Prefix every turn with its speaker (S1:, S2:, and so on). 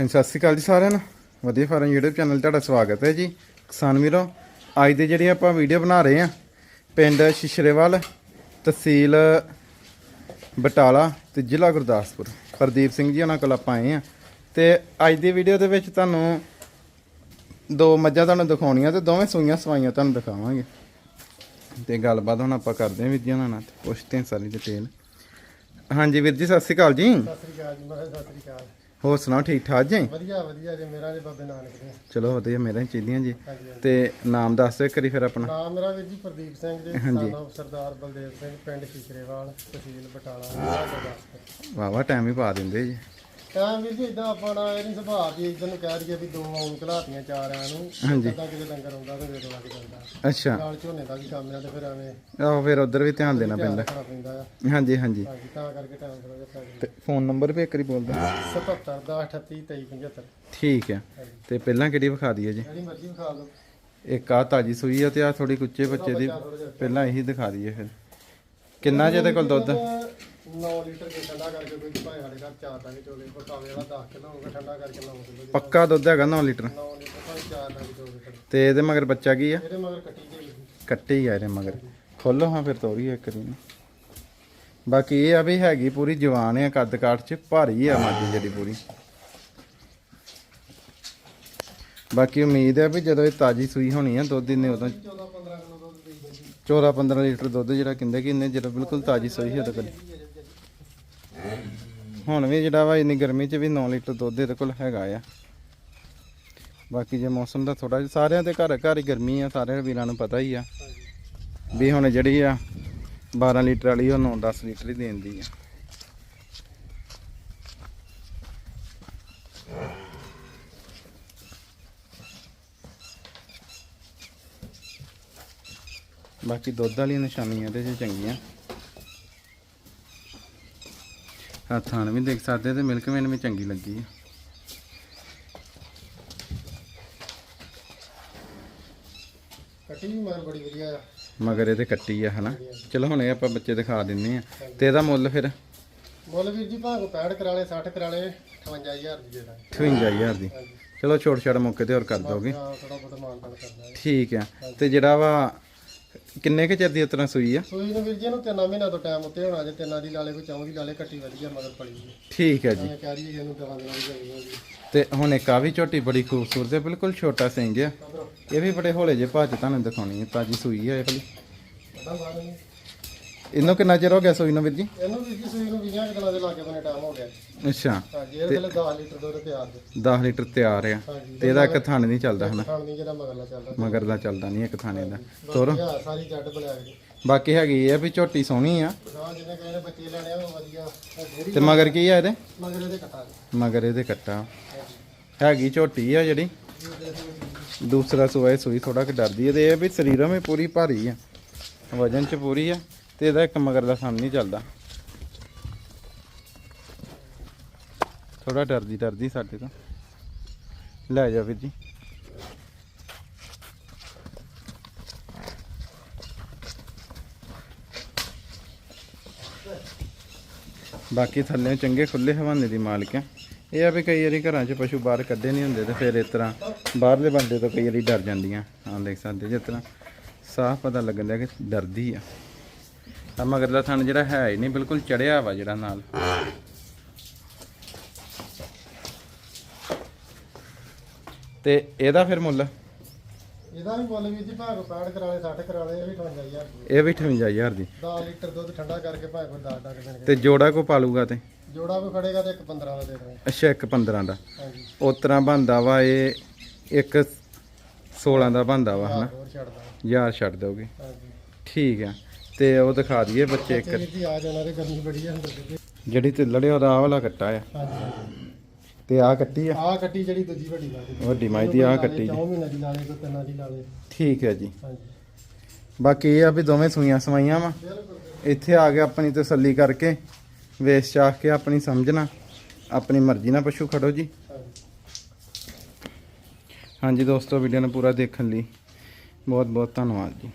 S1: ਹਾਂਜੀ, ਸਤਿ ਸ਼੍ਰੀ ਅਕਾਲ ਜੀ ਸਾਰਿਆਂ ਨੂੰ। ਵਧੀਆ ਫਾਰਮ YouTube ਚੈਨਲ ਤੁਹਾਡਾ ਸਵਾਗਤ ਹੈ ਜੀ। ਕਿਸਾਨ ਵੀਰੋ, ਅੱਜ ਦੇ ਜਿਹੜੀ ਆਪਾਂ ਵੀਡੀਓ ਬਣਾ ਰਹੇ ਆ ਪਿੰਡ ਸ਼ਿਸ਼ਰੇਵਾਲ, ਤਹਿਸੀਲ ਬਟਾਲਾ ਤੇ ਜ਼ਿਲ੍ਹਾ ਗੁਰਦਾਸਪੁਰ। ਹਰਦੀਪ ਸਿੰਘ ਜੀ ਉਹਨਾਂ ਕੋਲ ਆਪਾਂ ਆਏ ਆ ਤੇ ਅੱਜ ਦੀ ਵੀਡੀਓ ਦੇ ਵਿੱਚ ਤੁਹਾਨੂੰ ਦੋ ਮੱਝਾਂ ਤੁਹਾਨੂੰ ਦਿਖਾਉਣੀਆਂ ਤੇ ਦੋਵੇਂ ਸੂਈਆਂ ਸਵਾਈਆਂ ਤੁਹਾਨੂੰ ਦਿਖਾਵਾਂਗੇ। ਤੇ ਗੱਲਬਾਤ ਹੁਣ ਆਪਾਂ ਕਰਦੇ ਹਾਂ ਵੀਰ ਜੀ ਉਹਨਾਂ ਨਾਲ, ਪੁੱਛਦੇ ਹਾਂ ਸਾਰੀ ਡਿਟੇਲ ਹਾਂਜੀ ਵੀਰ ਜੀ, ਸਤਿ ਸ਼੍ਰੀ ਅਕਾਲ ਜੀ।
S2: ਸਤਿ ਸ੍ਰੀ ਅਕਾਲ ਜੀ ਸਤਿ ਸ੍ਰੀ ਅਕਾਲ।
S1: ਹੋਰ ਸੁਣਾਓ ਠੀਕ ਠਾਕ ਜੀ?
S2: ਵਧੀਆ ਵਧੀਆ ਜੀ ਮੇਰਾ ਜੀ ਬਾਬੇ ਨਾਨਕ ਦੇ।
S1: ਚਲੋ ਵਧੀਆ ਮੇਰਾ ਚਾਹੀਦੀਆਂ ਜੀ। ਤੇ ਨਾਮ ਦੱਸ ਦਿਓ ਕਰੀ ਫਿਰ ਆਪਣਾ।
S2: ਨਾਮ ਮੇਰਾ ਵੀਰ ਜੀ ਪ੍ਰਦੀਪ ਸਿੰਘ ਜੀ। ਸਾਨਾ ਸਰਦਾਰ ਬਲਦੇਵ ਸਿੰਘ ਪਿੰਡ ਸ਼ਿਸ਼ਰੇਵਾਲ ਤਹਿਸੀਲ ਬਟਾਲਾ ਗੁਰਦਾਸਪੁਰ।
S1: ਵਾਵਾ ਟਾਈਮ ਹੀ ਪਾ ਦਿੰਦੇ ਜੀ।
S2: ਤਾਂ ਵੀਰ ਜੀ ਇਦਾਂ ਆਪਣਾ ਇਹ ਨਹੀਂ ਸੁਭਾਅ ਵੀ ਇਦਾਂ ਨੂੰ ਕਹਿ ਦਈਏ ਵੀ ਦੋ ਆਉਂ ਘਲਾਤੀਆਂ ਚਾਰ ਆਇਆਂ ਨੂੰ
S1: ਹਾਂਜੀ।
S2: ਕਿਤੇ ਲੰਗਰ ਆਉਂਦਾ ਤੇ ਵੇਟ ਲੱਗ ਜਾਂਦਾ।
S1: ਅੱਛਾ।
S2: ਨਾਲ ਝੋਨੇ ਦਾ ਵੀ ਕੰਮ ਆ ਤੇ ਫਿਰ ਐਵੇਂ
S1: ਆਹੋ ਫਿਰ ਉਧਰ ਵੀ ਧਿਆਨ ਦੇਣਾ ਪੈਂਦਾ।
S2: ਰੱਖਣਾ ਪੈਂਦਾ ਆ।
S1: ਹਾਂਜੀ ਹਾਂਜੀ।
S2: ਹਾਂਜੀ ਤਾਂ ਕਰਕੇ ਟਾਈਮ ਥੋੜਾ ਜਿਹਾ ਜਾਂਦਾ
S1: ਤੇ ਫੋਨ ਨੰਬਰ ਵੀ ਇੱਕ ਵਾਰੀ ਬੋਲ ਦਿਓ।
S2: 77 ਦਾ 38 23 75
S1: ਠੀਕ ਹੈ ਤੇ ਪਹਿਲਾਂ ਕਿਹੜੀ ਵਿਖਾ ਦਈਏ ਜੀ?
S2: ਜਿਹੜੀ ਮਰਜ਼ੀ ਵਿਖਾ ਲਓ
S1: ਇੱਕ ਆ ਤਾਜੀ ਸੂਈ ਆ ਤੇ ਆ ਥੋੜੀ ਕੁੱਚੇ ਬੱਚੇ ਦੀ। ਪਹਿਲਾਂ ਇਹੀ ਦਿਖਾ ਦਈਏ ਫਿਰ। ਕਿੰਨਾ ਜਿਹਦੇ ਕੋਲ ਦੁੱਧ?
S2: 9 ਲੀਟਰ ਦੇ ਠੰਡਾ ਕਰਕੇ ਕੋਈ ਭਾਵੇਂ ਸਾਡੇ ਘਰ ਚਾਰ ਟਾਂਗੇ ਚੋਲੇ ਪਕਾਵੇ ਵਾਲਾ 10 ਕਿਲੋ ਹੋਊਗਾ ਠੰਡਾ ਕਰਕੇ 9 ਕਿਲੋ
S1: ਪੱਕਾ ਦੁੱਧ ਹੈਗਾ 9 ਲੀਟਰ?
S2: 9 ਲੀਟਰ ਭਾਵੇਂ ਚਾਰ ਟਾਂਗੇ ਚੋਲੇ ਫਿਰ
S1: ਤੇ ਇਹਦੇ ਮਗਰ ਬੱਚਾ ਕੀ ਆ?
S2: ਇਹਦੇ ਮਗਰ ਕੱਟੀ
S1: ਆ ਇਹਦੇ ਮਗਰ। ਖੋਲੋ ਹਾਂ ਫਿਰ ਤੋਰੀ ਇੱਕ ਵਾਰੀ। ਨੂੰ। ਬਾਕੀ ਇਹ ਆ ਵੀ ਹੈਗੀ ਪੂਰੀ ਜਵਾਨ ਆ ਕੱਦ ਕਾਠ ਚ ਭਾਰੀ ਆ ਮੱਝ ਜਿਹੜੀ ਪੂਰੀ। ਬਾਕੀ ਉਮੀਦ ਹੈ ਵੀ ਜਦੋਂ ਇਹ ਤਾਜੀ ਸੂਈ ਹੋਣੀ ਆ ਦੁੱਧ ਇਹਨੇ ਉਦੋਂ
S2: 14 15 ਕਿਲੋ ਦੁੱਧ ਦੇ ਦਿੰਦੀ
S1: 14 15 ਲੀਟਰ ਦੁੱਧ ਜਿਹੜਾ ਕਹਿੰਦੇ ਕਿ ਇਹਨੇ ਜਦੋਂ ਬਿਲਕੁਲ ਤਾਜੀ ਸੂਈ ਹੈ ਉਹਦੇ ਕੋਲ ਹੁਣ ਵੀ ਜਿਹੜਾ ਵਾ ਇੰਨੀ ਗਰਮੀ 'ਚ ਵੀ 9 ਲੀਟਰ ਦੁੱਧ ਇਹਦੇ ਕੋਲ ਹੈਗਾ ਆ। ਬਾਕੀ ਜੇ ਮੌਸਮ ਦਾ ਥੋੜਾ ਜਿਹਾ, ਸਾਰਿਆਂ ਦੇ ਘਰ ਘਰ ਹੀ ਗਰਮੀ ਆ, ਸਾਰੇ ਵੀਰਾਂ ਨੂੰ ਪਤਾ ਹੀ ਆ ਵੀ ਹੁਣ ਜਿਹੜੀ ਆ 12 ਲੀਟਰ ਵਾਲੀ ਉਹ 9-10 ਲੀਟਰ ਹੀ ਦੇਂਦੀ ਆ। ਬਾਕੀ ਦੁੱਧ ਵਾਲੀਆਂ ਨਿਸ਼ਾਨੀਆਂ ਇਹਦੇ 'ਚ ਚੰਗੀਆਂ। ਹੱਥਾਂ ਨੂੰ ਵੀ ਦੇਖ ਸਕਦੇ ਤੇ ਮਿਲਕ ਮੈਨ ਵੀ ਚੰਗੀ ਲੱਗੀ ਆ।
S2: ਕੱਟੀ ਮਗਰ ਬੜੀ ਵਧੀਆ ਆ।
S1: ਮਗਰ ਇਹਦੇ ਕੱਟੀ ਆ ਹਨਾ? ਚਲੋ ਹੁਣ ਇਹ ਆਪਾਂ ਬੱਚੇ ਦਿਖਾ ਦਿੰਨੇ ਆ। ਤੇ ਇਹਦਾ ਮੁੱਲ ਫਿਰ?
S2: ਮੁੱਲ ਵੀਰ ਜੀ ਭਾਵੇਂ 65 ਕਰਾ ਲਏ 60 ਕਰਾ ਲਏ 58000 ਦੀ ਦੇ ਦਾਂਗੇ
S1: 58000 ਦੀ। ਚਲੋ ਛੋਟ ਛੋਟ ਮੌਕੇ ਤੇ ਹੋਰ ਕਰ ਦੋਗੇ।
S2: ਹਾਂ ਥੋੜਾ ਬਹੁਤ ਮਾਨਤਾਨ ਕਰਨਾ। ਹੈ
S1: ਠੀਕ ਆ। ਤੇ ਜਿਹੜਾ ਵਾ ਕਿੰਨੇ ਕੁ ਚਿਰ ਦੀ ਉਤਰਾ ਸੂਈ ਆ?
S2: ਸੂਈ ਨੂੰ ਵੀਰ ਜੀ ਇਹਨੂੰ ਤਿੰਨਾਂ ਮਹੀਨਿਆਂ ਤੋਂ ਟਾਈਮ ਉੱਤੇ ਹੋਣਾ ਜੇ ਤਿੰਨਾਂ ਦੀ ਲਾਲੇ ਕੋਈ ਚੌਂ ਦੀ ਲਾਲੇ ਕੱਟੀ ਵਧੀਆ ਮਗਰ ਪੜੀ ਜੀ
S1: ਠੀਕ ਹੈ ਜੀ।
S2: ਮੈਂ ਕਹਿ ਰਹੀ ਇਹਨੂੰ ਦਵਾ ਦੇਣਾ ਚਾਹੀਦਾ ਜੀ।
S1: ਤੇ ਹੁਣ ਇੱਕ ਆ ਵੀ ਝੋਟੀ ਬੜੀ ਖੂਬਸੂਰਤ ਹੈ ਬਿਲਕੁਲ ਛੋਟਾ ਸਿੰਘ ਆ। ਇਹ ਵੀ ਬੜੇ ਹੌਲੇ ਜੇ ਭੱਜ ਤੁਹਾਨੂੰ ਦਿਖਾਉਣੀ ਹੈ ਤਾਜੀ ਸੂਈ ਆ ਇਹ ਵਾਲੀ।
S2: ਪਤਾ ਬਾਅਦ ਨਹੀਂ।
S1: ਇਹਨੂੰ ਕਿੰਨਾ ਚਿਰ ਹੋ ਗਿਆ ਸੂਈ ਨੂੰ ਵੀਰ ਜੀ?
S2: ਇਹਨੂੰ ਜੀ ਸੂਈ ਨੂੰ 20 ਕੁ ਦਿਨਾਂ ਦੇ ਲਾਗੇ ਬਨੇ ਟਾਈਮ ਹੋ ਗਿਆ
S1: ਅੱਛਾ।
S2: ਹਾਂਜੀ ਇਹਦੇ ਲਈ 10 ਲੀਟਰ ਦੁੱਧ ਤਿਆਰ ਜੀ।
S1: 10 ਲੀਟਰ ਤਿਆਰ ਆ।
S2: ਹਾਂਜੀ
S1: ਤੇ ਇਹਦਾ ਇੱਕ ਥਣ ਨਹੀਂ ਚੱਲਦਾ ਹਨਾ?
S2: ਖਾਣ ਨਹੀਂ ਜਿਹੜਾ ਮਗਰਲਾ ਚੱਲਦਾ।
S1: ਮਗਰ ਦਾ ਚੱਲਦਾ ਨਹੀਂ ਇੱਕ ਥਾਣੇ ਦਾ। ਤੋਰ।
S2: ਯਾ ਸਾਰੀ ਜੱਟ ਬਲਿਆ ਜੀ।
S1: ਬਾਕੀ ਹੈਗੀ ਆ ਵੀ ਝੋਟੀ ਸੋਹਣੀ ਆ।
S2: ਗਾਂ ਜਿਹਨੇ ਕਹਿੰਦੇ ਬੱਚੇ ਲੈਣੇ ਆ ਉਹ ਵਧੀਆ। ਉਹ ਜਿਹੜੀ
S1: ਤੇ ਮਗਰ ਕੀ ਆ ਇਹਦੇ?
S2: ਮਗਰ ਇਹਦੇ ਕਟਾ
S1: ਮਗਰ ਇਹਦੇ ਕੱਟਾ। ਹੈਗੀ ਝੋਟੀ ਆ ਜਿਹੜੀ। ਦੂਸਰਾ ਸੂਆ ਇਹ ਸੂਈ ਥੋੜਾ ਕਿ ਡਰਦੀ ਹੈ ਤੇ ਇਹ ਆ ਵੀ ਸਰੀਰਾਂ ਵਿੱਚ ਪੂਰੀ ਭਾਰੀ ਆ। ਵਜਨ ਚ ਪੂਰੀ ਆ। ਤੇ ਇਹਦਾ ਇੱਕ ਮਗਰ ਦਾ ਕੰਮ ਨਹੀਂ ਚੱਲਦਾ। ਥੋੜਾ ਡਰਦੀ ਡਰਦੀ ਸਾਡੇ ਤੋਂ। ਲੈ ਜਾ ਵੀਰ ਜੀ। ਬਾਕੀ ਥੱਲੇ ਚੰਗੇ ਖੁੱਲੇ ਹਵਾਨੇ ਦੀ ਮਾਲਕ ਆ। ਇਹ ਆ ਵੀ ਕਈ ਵਾਰੀ ਘਰਾਂ 'ਚ ਪਸ਼ੂ ਬਾਹਰ ਕੱਢੇ ਨਹੀਂ ਹੁੰਦੇ ਤੇ ਫਿਰ ਇਸ ਤਰ੍ਹਾਂ ਬਾਹਰਲੇ ਬੰਦੇ ਤੋਂ ਕਈ ਵਾਰੀ ਡਰ ਜਾਂਦੀਆਂ। ਹਾਂ ਦੇਖ ਸਕਦੇ ਜਿਸ ਤਰ੍ਹਾਂ ਸਾਫ਼ ਪਤਾ ਲੱਗਣ ਡਿਆ ਕਿ ਡਰਦੀ ਆ। ਆ ਮਗਰਲਾ ਥਣ ਜਿਹੜਾ ਹੈ ਹੀ ਨਹੀਂ ਬਿਲਕੁਲ ਚੜਿਆ ਵਾ ਜਿਹੜਾ ਨਾਲ। ਤੇ ਇਹਦਾ ਫਿਰ ਮੁੱਲ?
S2: ਇਹਦਾ ਵੀ ਮੁੱਲ ਵੀਰ ਜੀ ਭਾਵੇਂ 65 ਕਰਾ ਲਏ 60 ਕਰਾ ਲਏ ਇਹ ਵੀ 58000 ਦੀ।
S1: ਇਹ ਵੀ 58000 ਦੀ।
S2: 10 ਲੀਟਰ ਦੁੱਧ ਠੰਡਾ ਕਰਕੇ ਭਾਵੇਂ ਕੋਈ 10 ਡੱਕ ਦੇਣਗੇ।
S1: ਤੇ ਜੋੜਾ ਕੋ ਪਾਲੂਗਾ ਤੇ?
S2: ਜੋੜਾ ਵੀ ਖੜੇਗਾ ਤੇ ਇੱਕ 15 ਦਾ ਦੇ ਦਾਂਗੇ
S1: ਅੱਛਾ ਇੱਕ 15 ਦਾ।
S2: ਹਾਂਜੀ।
S1: ਉਸ ਤਰ੍ਹਾਂ ਬੰਦਾ ਵਾ ਇਹ ਇੱਕ 16 ਦਾ ਬੰਦਾ ਵਾ ਹਨਾ? ਯਾਰ ਛੱਡ ਦੋਗੇ।
S2: ਹਾਂਜੀ।
S1: ਠੀਕ ਆ। ਤੇ ਉਹ ਦਿਖਾ ਦਈਏ ਬੱਚੇ ਇੱਕ
S2: ਤੇ ਆ ਜਾਣਾ ਤੇ ਗਰਮੀ ਬੜੀ ਆ ਅੰਦਰ ਦੀ।
S1: ਜਿਹੜੀ ਤੇ ਲੜਿਆ ਉਹਦਾ ਆਹ ਵਾਲਾ ਕੱਟਾ ਆ।
S2: ਹਾਂਜੀ
S1: ਤੇ ਆ ਕੱਟੀ ਆ?
S2: ਆ ਕੱਟੀ ਜਿਹੜੀ ਦੂਜੀ ਵੱਡੀ ਲਾ ਦੇ।
S1: ਵੱਡੀ ਮਾਈ ਦੀ ਆ ਕੱਟੀ ਜੀ।
S2: 4 ਮਹੀਨੇ ਦੀ ਲਾਲੇ ਕੋਈ ਤਿੰਨਾਂ ਦੀ ਲਾਲੇ
S1: ਠੀਕ ਹੈ ਜੀ।
S2: ਹਾਂਜੀ।
S1: ਬਾਕੀ ਇਹ ਆ ਵੀ ਦੋਵੇਂ ਸੂਈਆਂ ਸਵਾਈਆਂ ਵਾ। ਇੱਥੇ ਆ ਕੇ ਆਪਣੀ ਤਸੱਲੀ ਕਰਕੇ ਵੇਚ ਚਾਖ ਕੇ ਆਪਣੀ ਸਮਝਣਾ ਆਪਣੀ ਮਰਜ਼ੀ ਨਾਲ ਪਸ਼ੂ ਖੜੋ ਜੀ। ਹਾਂਜੀ। ਦੋਸਤੋ ਵੀਡੀਓ ਨੂੰ ਪੂਰਾ ਦੇਖਣ ਲਈ ਬਹੁਤ ਬਹੁਤ ਧੰਨਵਾਦ ਜੀ।